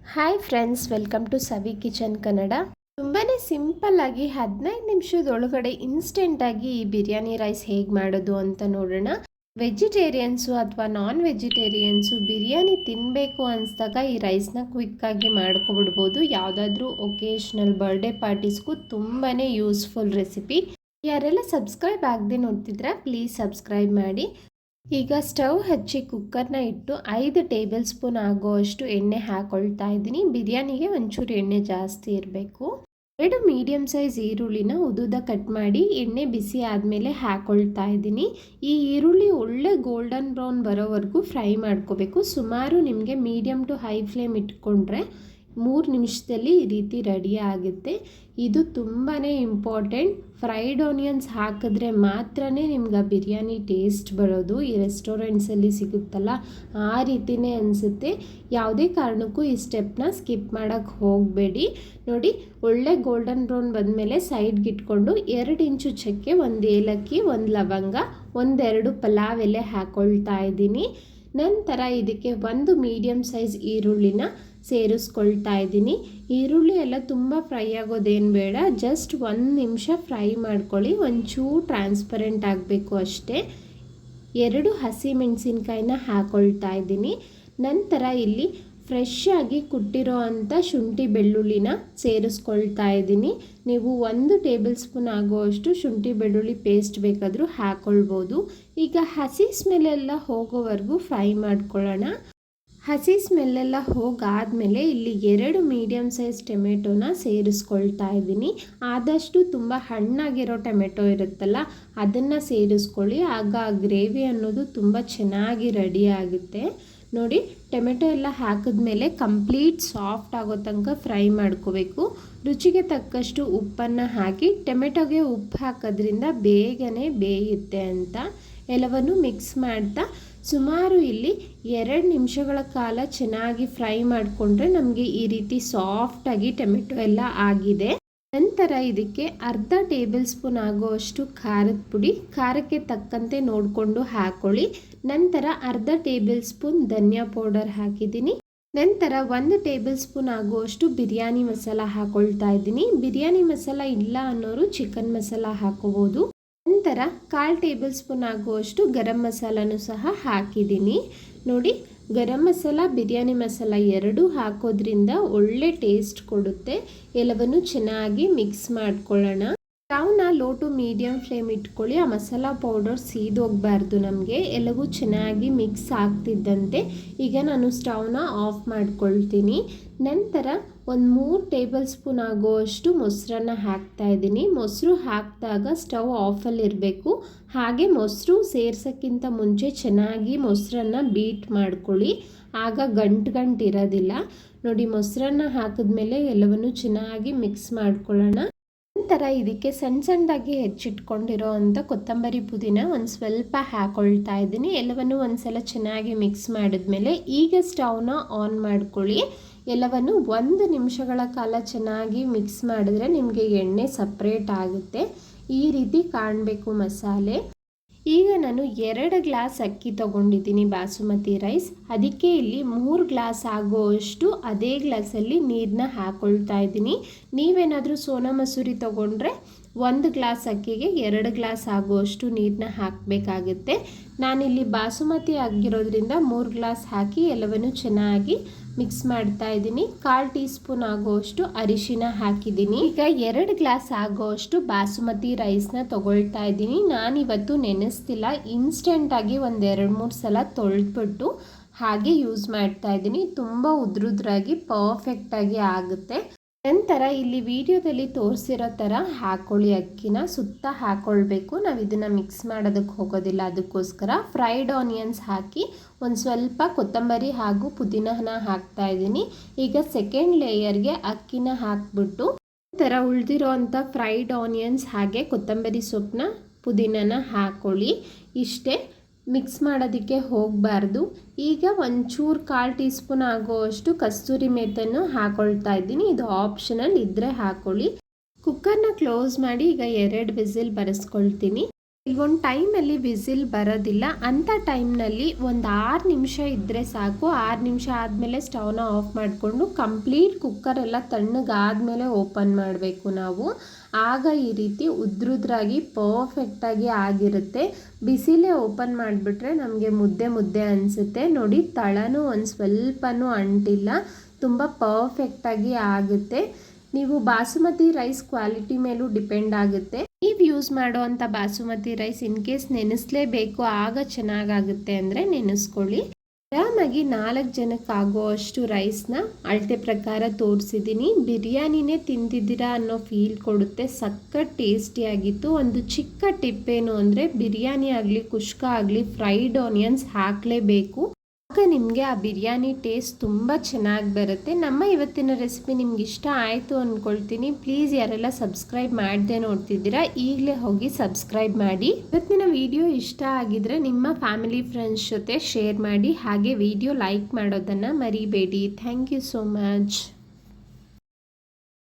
Hi friends welcome to Savi kitchen Kannada ತುಂಬಾ ಸಿಂಪಲ್ಲಾಗಿ ಹದಿನೈದು ನಿಮಿಷದೊಳಗಡೆ ಇನ್ಸ್ಟೆಂಟಾಗಿ ಈ ಬಿರಿಯಾನಿ ರೈಸ್ ಹೇಗೆ ಮಾಡೋದು ಅಂತ ನೋಡೋಣ. ವೆಜಿಟೇರಿಯನ್ಸು ಅಥವಾ ನಾನ್ ವೆಜಿಟೇರಿಯನ್ಸು ಬಿರಿಯಾನಿ ತಿನ್ನಬೇಕು ಅನಿಸ್ದಾಗ ಈ ರೈಸ್ನ ಕ್ವಿಕ್ಕಾಗಿ ಮಾಡ್ಕೊಬಿಡ್ಬೋದು. ಯಾವುದಾದ್ರೂ ಒಕೇಶ್ನಲ್ ಬರ್ಡೇ ಪಾರ್ಟೀಸ್ಗೂ ತುಂಬಾ ಯೂಸ್ಫುಲ್ ರೆಸಿಪಿ ಯಾರೆಲ್ಲ ಸಬ್ಸ್ಕ್ರೈಬ್ ಆಗದೆ ನೋಡ್ತಿದ್ರೆ ಪ್ಲೀಸ್ ಸಬ್ಸ್ಕ್ರೈಬ್ ಮಾಡಿ. ಈಗ ಸ್ಟವ್ ಹಚ್ಚಿ ಕುಕ್ಕರ್ನ ಇಟ್ಟು ಐದು ಟೇಬಲ್ ಸ್ಪೂನ್ ಆಗುವಷ್ಟು ಎಣ್ಣೆ ಹಾಕ್ಕೊಳ್ತಾ ಇದ್ದೀನಿ. ಬಿರಿಯಾನಿಗೆ ಒಂಚೂರು ಎಣ್ಣೆ ಜಾಸ್ತಿ ಇರಬೇಕು. ಎರಡು ಮೀಡಿಯಮ್ ಸೈಜ್ ಈರುಳ್ಳಿನ ಉದುದ ಕಟ್ ಮಾಡಿ ಎಣ್ಣೆ ಬಿಸಿ ಆದಮೇಲೆ ಹಾಕೊಳ್ತಾ ಇದ್ದೀನಿ. ಈ ಈರುಳ್ಳಿ ಒಳ್ಳೆ ಗೋಲ್ಡನ್ ಬ್ರೌನ್ ಬರೋವರೆಗೂ ಫ್ರೈ ಮಾಡ್ಕೋಬೇಕು. ಸುಮಾರು ನಿಮಗೆ ಮೀಡಿಯಮ್ ಟು ಹೈ ಫ್ಲೇಮ್ ಇಟ್ಕೊಂಡ್ರೆ ಮೂರು ನಿಮಿಷದಲ್ಲಿ ಈ ರೀತಿ ರೆಡಿ ಆಗುತ್ತೆ. ಇದು ತುಂಬಾ ಇಂಪಾರ್ಟೆಂಟ್ ಫ್ರೈಡ್ ಆನಿಯನ್ಸ್ ಹಾಕಿದ್ರೆ ಮಾತ್ರ ನಿಮ್ಗೆ ಆ ಬಿರಿಯಾನಿ ಟೇಸ್ಟ್ ಬರೋದು. ಈ ರೆಸ್ಟೋರೆಂಟ್ಸಲ್ಲಿ ಸಿಗುತ್ತಲ್ಲ, ಆ ರೀತಿಯೇ ಅನಿಸುತ್ತೆ. ಯಾವುದೇ ಕಾರಣಕ್ಕೂ ಈ ಸ್ಟೆಪ್ನ ಸ್ಕಿಪ್ ಮಾಡೋಕ್ಕೆ ಹೋಗಬೇಡಿ. ನೋಡಿ, ಒಳ್ಳೆ ಗೋಲ್ಡನ್ ಬ್ರೌನ್ ಬಂದಮೇಲೆ ಸೈಡ್ಗೆ ಇಟ್ಕೊಂಡು ಎರಡು ಇಂಚು ಚಕ್ಕೆ, ಒಂದು ಏಲಕ್ಕಿ, ಒಂದು ಲವಂಗ, ಒಂದೆರಡು ಪಲಾವ್ ಎಲೆ ಹಾಕ್ಕೊಳ್ತಾ ಇದ್ದೀನಿ. ನಂತರ ಇದಕ್ಕೆ ಒಂದು ಮೀಡಿಯಮ್ ಸೈಜ್ ಈರುಳ್ಳಿನ ಸೇರಿಸ್ಕೊಳ್ತಾ ಇದ್ದೀನಿ. ಈರುಳ್ಳಿ ಎಲ್ಲ ತುಂಬ ಫ್ರೈ ಆಗೋದೇನು ಬೇಡ. ಜಸ್ಟ್ ಒಂದು ನಿಮಿಷ ಫ್ರೈ ಮಾಡ್ಕೊಳ್ಳಿ. ಒಂಚೂರು ಟ್ರಾನ್ಸ್ಪರೆಂಟ್ ಆಗಬೇಕು ಅಷ್ಟೇ. ಎರಡು ಹಸಿ ಮೆಣಸಿನ್ಕಾಯಿನ ಹಾಕ್ಕೊಳ್ತಾ ಇದ್ದೀನಿ. ನಂತರ ಇಲ್ಲಿ ಫ್ರೆಶ್ ಆಗಿ ಕುಟ್ಟಿರೋ ಅಂಥ ಶುಂಠಿ ಬೆಳ್ಳುಳ್ಳಿನ ಸೇರಿಸ್ಕೊಳ್ತಾ ಇದ್ದೀನಿ. ನೀವು ಒಂದು ಟೇಬಲ್ ಸ್ಪೂನ್ ಆಗುವಷ್ಟು ಶುಂಠಿ ಬೆಳ್ಳುಳ್ಳಿ ಪೇಸ್ಟ್ ಬೇಕಾದರೂ ಹಾಕ್ಕೊಳ್ಬೋದು ಈಗ ಹಸಿ ಸ್ಮೆಲ್ಲೆಲ್ಲ ಹೋಗೋವರೆಗೂ ಫ್ರೈ ಮಾಡ್ಕೊಳ್ಳೋಣ. ಹಸಿ ಸ್ಮೆಲ್ಲೆಲ್ಲ ಹೋಗಾದಮೇಲೆ ಇಲ್ಲಿ ಎರಡು ಮೀಡಿಯಮ್ ಸೈಜ್ ಟೊಮೆಟೊನ ಸೇರಿಸ್ಕೊಳ್ತಾ ಇದ್ದೀನಿ. ಆದಷ್ಟು ತುಂಬ ಹಣ್ಣಾಗಿರೋ ಟೊಮೆಟೊ ಇರುತ್ತಲ್ಲ, ಅದನ್ನು ಸೇರಿಸ್ಕೊಳ್ಳಿ. ಆಗ ಗ್ರೇವಿ ಅನ್ನೋದು ತುಂಬ ಚೆನ್ನಾಗಿ ರೆಡಿ ಆಗುತ್ತೆ. ನೋಡಿ, ಟೊಮೆಟೊ ಎಲ್ಲ ಹಾಕಿದ್ಮೇಲೆ ಕಂಪ್ಲೀಟ್ ಸಾಫ್ಟ್ ಆಗೋ ತನಕ ಫ್ರೈ ಮಾಡ್ಕೋಬೇಕು. ರುಚಿಗೆ ತಕ್ಕಷ್ಟು ಉಪ್ಪನ್ನು ಹಾಕಿ, ಟೊಮೆಟೊಗೆ ಉಪ್ಪು ಹಾಕೋದ್ರಿಂದ ಬೇಗನೆ ಬೇಯುತ್ತೆ ಅಂತ ಎಲ್ಲವನ್ನು ಮಿಕ್ಸ್ ಮಾಡ್ತಾ, ಸುಮಾರು ಇಲ್ಲಿ ಎರಡು ನಿಮಿಷಗಳ ಕಾಲ ಚೆನ್ನಾಗಿ ಫ್ರೈ ಮಾಡಿಕೊಂಡ್ರೆ ನಮಗೆ ಈ ರೀತಿ ಸಾಫ್ಟಾಗಿ ಟೊಮೆಟೊ ಎಲ್ಲ ಆಗಿದೆ. ನಂತರ ಇದಕ್ಕೆ ಅರ್ಧ ಟೇಬಲ್ ಸ್ಪೂನ್ ಆಗುವಷ್ಟು ಖಾರದ ಪುಡಿ, ಖಾರಕ್ಕೆ ತಕ್ಕಂತೆ ನೋಡಿಕೊಂಡು ಹಾಕೊಳ್ಳಿ. ನಂತರ ಅರ್ಧ ಟೇಬಲ್ ಸ್ಪೂನ್ ಧನಿಯಾ ಪೌಡರ್ ಹಾಕಿದ್ದೀನಿ. ನಂತರ ಒಂದು ಟೇಬಲ್ ಸ್ಪೂನ್ ಆಗುವಷ್ಟು ಬಿರಿಯಾನಿ ಮಸಾಲ ಹಾಕೊಳ್ತಾ ಇದ್ದೀನಿ. ಬಿರಿಯಾನಿ ಮಸಾಲ ಇಲ್ಲ ಅನ್ನೋರು ಚಿಕನ್ ಮಸಾಲ ಹಾಕೋಬೋದು. ನಂತರ ಕಾಲು ಟೇಬಲ್ ಸ್ಪೂನ್ ಆಗುವಷ್ಟು ಗರಂ ಮಸಾಲನೂ ಸಹ ಹಾಕಿದ್ದೀನಿ. ನೋಡಿ, ಗರಂ ಮಸಾಲ, ಬಿರಿಯಾನಿ ಮಸಾಲ ಎರಡೂ ಹಾಕೋದ್ರಿಂದ ಒಳ್ಳೆ ಟೇಸ್ಟ್ ಕೊಡುತ್ತೆ. ಎಲ್ಲವನ್ನು ಚೆನ್ನಾಗಿ ಮಿಕ್ಸ್ ಮಾಡ್ಕೊಳ್ಳೋಣ. ಸ್ಟವ್ನ ಲೋ ಟು ಮೀಡಿಯಮ್ ಫ್ಲೇಮ್ ಇಟ್ಕೊಳ್ಳಿ. ಆ ಮಸಾಲ ಪೌಡರ್ ಸೀದೋಗಬಾರ್ದು ನಮಗೆ. ಎಲ್ಲವೂ ಚೆನ್ನಾಗಿ ಮಿಕ್ಸ್ ಆಗ್ತಿದ್ದಂತೆ. ಈಗ ನಾನು ಸ್ಟವ್ನ ಆಫ್ ಮಾಡ್ಕೊಳ್ತೀನಿ. ನಂತರ ಒಂದು ಮೂರು ಟೇಬಲ್ ಸ್ಪೂನ್ ಆಗೋವಷ್ಟು ಮೊಸರನ್ನ ಹಾಕ್ತಾ ಇದ್ದೀನಿ. ಮೊಸರು ಹಾಕಿದಾಗ ಸ್ಟವ್ ಆಫಲ್ಲಿ ಇರಬೇಕು. ಹಾಗೆ ಮೊಸರು ಸೇರ್ಸೋಕ್ಕಿಂತ ಮುಂಚೆ ಚೆನ್ನಾಗಿ ಮೊಸರನ್ನ ಬೀಟ್ ಮಾಡ್ಕೊಳ್ಳಿ. ಆಗ ಗಂಟು ಗಂಟು ಇರೋದಿಲ್ಲ. ನೋಡಿ, ಮೊಸರನ್ನ ಹಾಕಿದ್ಮೇಲೆ ಎಲ್ಲವನ್ನು ಚೆನ್ನಾಗಿ ಮಿಕ್ಸ್ ಮಾಡ್ಕೊಳ್ಳೋಣ. ನಂತರ ಇದಕ್ಕೆ ಸಣ್ಣ ಸಣ್ಣದಾಗಿ ಹೆಚ್ಚಿಟ್ಕೊಂಡಿರೋ ಅಂಥ ಕೊತ್ತಂಬರಿ ಪುದೀನ ಒಂದು ಸ್ವಲ್ಪ ಹಾಕೊಳ್ತಾ ಇದ್ದೀನಿ. ಎಲ್ಲವನ್ನು ಒಂದು ಸಲ ಚೆನ್ನಾಗಿ ಮಿಕ್ಸ್ ಮಾಡಿದ್ಮೇಲೆ ಈಗ ಸ್ಟವ್ನ ಆನ್ ಮಾಡ್ಕೊಳ್ಳಿ. ಎಲ್ಲವನ್ನು ಒಂದು ನಿಮಿಷಗಳ ಕಾಲ ಚೆನ್ನಾಗಿ ಮಿಕ್ಸ್ ಮಾಡಿದ್ರೆ ನಿಮಗೆ ಎಣ್ಣೆ ಸಪ್ರೇಟ್ ಆಗುತ್ತೆ. ಈ ರೀತಿ ಕಾಣಬೇಕು ಮಸಾಲೆ. ಈಗ ನಾನು ಎರಡು ಗ್ಲಾಸ್ ಅಕ್ಕಿ ತಗೊಂಡಿದ್ದೀನಿ ಬಾಸುಮತಿ ರೈಸ್ ಅದಕ್ಕೆ ಇಲ್ಲಿ ಮೂರು ಗ್ಲಾಸ್ ಆಗೋವಷ್ಟು ಅದೇ ಗ್ಲಾಸಲ್ಲಿ ನೀರನ್ನ ಹಾಕ್ಕೊಳ್ತಾ ಇದ್ದೀನಿ. ನೀವೇನಾದರೂ ಸೋನಾ ಮಸೂರಿ ತೊಗೊಂಡ್ರೆ ಒಂದು ಗ್ಲಾಸ್ ಅಕ್ಕಿಗೆ ಎರಡು ಗ್ಲಾಸ್ ಆಗುವಷ್ಟು ನೀರನ್ನ ಹಾಕಬೇಕಾಗುತ್ತೆ. ನಾನಿಲ್ಲಿ ಬಾಸುಮತಿ ಆಗಿರೋದ್ರಿಂದ ಮೂರು ಗ್ಲಾಸ್ ಹಾಕಿ ಎಲ್ಲವನ್ನು ಚೆನ್ನಾಗಿ ಮಿಕ್ಸ್ ಮಾಡ್ತಾ ಇದ್ದೀನಿ. ಕಾಲು ಟೀ ಸ್ಪೂನ್ ಆಗುವಷ್ಟು ಅರಿಶಿನ ಹಾಕಿದ್ದೀನಿ. ಈಗ ಎರಡು ಗ್ಲಾಸ್ ಆಗುವಷ್ಟು ಬಾಸುಮತಿ ರೈಸ್ನ ತೊಗೊಳ್ತಾ ಇದ್ದೀನಿ. ನಾನಿವತ್ತು ನೆನೆಸ್ತಿಲ್ಲ. ಇನ್ಸ್ಟೆಂಟಾಗಿ ಒಂದು ಎರಡು ಮೂರು ಸಲ ತೊಳೆದ್ಬಿಟ್ಟು ಹಾಗೆ ಯೂಸ್ ಮಾಡ್ತಾ ಇದ್ದೀನಿ. ತುಂಬ ಉದ್ರುದ್ರಾಗಿ ಪರ್ಫೆಕ್ಟಾಗಿ ಆಗುತ್ತೆ. ನಂತರ ಇಲ್ಲಿ ವಿಡಿಯೋದಲ್ಲಿ ತೋರಿಸಿರೋ ಥರ ಹಾಕೊಳ್ಳಿ, ಅಕ್ಕಿನ ಸುತ್ತ ಹಾಕ್ಕೊಳ್ಬೇಕು ನಾವು ಇದನ್ನು ಮಿಕ್ಸ್ ಮಾಡೋದಕ್ಕೆ ಹೋಗೋದಿಲ್ಲ. ಅದಕ್ಕೋಸ್ಕರ ಫ್ರೈಡ್ ಆನಿಯನ್ಸ್ ಹಾಕಿ ಒಂದು ಸ್ವಲ್ಪ ಕೊತ್ತಂಬರಿ ಹಾಗೂ ಪುದೀನನ ಹಾಕ್ತಾ ಇದ್ದೀನಿ. ಈಗ ಸೆಕೆಂಡ್ ಲೇಯರ್ಗೆ ಅಕ್ಕಿನ ಹಾಕ್ಬಿಟ್ಟು ಥರ ಉಳಿದಿರೋ ಅಂಥ ಫ್ರೈಡ್ ಆನಿಯನ್ಸ್ ಹಾಗೆ ಕೊತ್ತಂಬರಿ ಸೊಪ್ಪನ್ನ, ಪುದೀನನ ಹಾಕ್ಕೊಳ್ಳಿ ಇಷ್ಟೇ. ಮಿಕ್ಸ್ ಮಾಡೋದಕ್ಕೆ ಹೋಗಬಾರ್ದು. ಈಗ ಒಂಚೂರು ಕಾಲು ಟೀ ಸ್ಪೂನ್ ಆಗೋವಷ್ಟು ಕಸ್ತೂರಿ ಮೆತ್ತನ್ನು ಹಾಕೊಳ್ತಾ ಇದ್ದೀನಿ. ಇದು ಆಪ್ಷನಲ್ ಇದ್ದರೆ ಹಾಕೊಳ್ಳಿ. ಕುಕ್ಕರ್ನ ಕ್ಲೋಸ್ ಮಾಡಿ ಈಗ ಎರಡು ವಿಸಿಲ್ ಬರೆಸ್ಕೊಳ್ತೀನಿ. ಕೆಲವೊಂದು ಟೈಮಲ್ಲಿ ವಿಸಿಲ್ ಬರೋದಿಲ್ಲ. ಅಂಥ ಟೈಮ್ನಲ್ಲಿ ಒಂದು ಆರು ನಿಮಿಷ ಇದ್ದರೆ ಸಾಕು. ಆರು ನಿಮಿಷ ಆದಮೇಲೆ ಸ್ಟವ್ನ ಆಫ್ ಮಾಡಿಕೊಂಡು ಕಂಪ್ಲೀಟ್ ಕುಕ್ಕರೆಲ್ಲ ತಣ್ಣಗಾದಮೇಲೆ ಓಪನ್ ಮಾಡಬೇಕು ನಾವು. ಆಗ ಈ ರೀತಿ ಉದ್ರುದ್ರಾಗಿ ಪರ್ಫೆಕ್ಟಾಗಿ ಆಗಿರುತ್ತೆ. ಬಿಸಿಲೇ ಓಪನ್ ಮಾಡಿಬಿಟ್ರೆ ನಮಗೆ ಮುದ್ದೆ ಮುದ್ದೆ ಅನಿಸುತ್ತೆ. ನೋಡಿ, ತಳನೂ ಒಂದು ಸ್ವಲ್ಪನೂ ಅಂಟಿಲ್ಲ. ತುಂಬ ಪರ್ಫೆಕ್ಟಾಗಿ ಆಗುತ್ತೆ. ನೀವು ಬಾಸುಮತಿ ರೈಸ್ ಕ್ವಾಲಿಟಿ ಮೇಲೂ ಡಿಪೆಂಡ್ ಆಗುತ್ತೆ. ನೀವು ಯೂಸ್ ಮಾಡೋ ಅಂಥ ಬಾಸುಮತಿ ರೈಸ್ ಇನ್ ಕೇಸ್ ನೆನೆಸಲೇಬೇಕು, ಆಗ ಚೆನ್ನಾಗಾಗುತ್ತೆ ಅಂದರೆ ನೆನೆಸ್ಕೊಳ್ಳಿ. ಆರಾಮಾಗಿ ನಾಲ್ಕು ಜನಕ್ಕೆ ಆಗೋ ಅಷ್ಟು ರೈಸ್ನ ಅಳತೆ ಪ್ರಕಾರ ತೋರಿಸಿದ್ದೀನಿ. ಬಿರಿಯಾನಿನೇ ತಿಂದಿದ್ದೀರಾ ಅನ್ನೋ ಫೀಲ್ ಕೊಡುತ್ತೆ. ಸಖತ್ ಟೇಸ್ಟಿಯಾಗಿತ್ತು ಒಂದು ಚಿಕ್ಕ ಟಿಪ್ ಏನು ಅಂದರೆ ಬಿರಿಯಾನಿ ಆಗಲಿ, ಕುಷ್ಕ ಆಗಲಿ ಫ್ರೈಡ್ ಆನಿಯನ್ಸ್ ಹಾಕಲೇಬೇಕು. ನಿಮಗೆ ಆ ಬಿರಿಯಾನಿ ಟೇಸ್ಟ್ ತುಂಬ ಚೆನ್ನಾಗಿ ಬರುತ್ತೆ. ನಮ್ಮ ಇವತ್ತಿನ ರೆಸಿಪಿ ನಿಮ್ಗೆ ಇಷ್ಟ ಆಯಿತು ಅಂದ್ಕೊಳ್ತೀನಿ ಪ್ಲೀಸ್ ಯಾರೆಲ್ಲ ಸಬ್ಸ್ಕ್ರೈಬ್ ಮಾಡದೆ ನೋಡ್ತಿದ್ದೀರಾ, ಈಗಲೇ ಹೋಗಿ ಸಬ್ಸ್ಕ್ರೈಬ್ ಮಾಡಿ. ಇವತ್ತಿನ ವಿಡಿಯೋ ಇಷ್ಟ ಆಗಿದ್ರೆ ನಿಮ್ಮ ಫ್ಯಾಮಿಲಿ ಫ್ರೆಂಡ್ಸ್ ಜೊತೆ ಶೇರ್ ಮಾಡಿ. ಹಾಗೆ ವಿಡಿಯೋ ಲೈಕ್ ಮಾಡೋದನ್ನು ಮರಿಬೇಡಿ. Thank you so much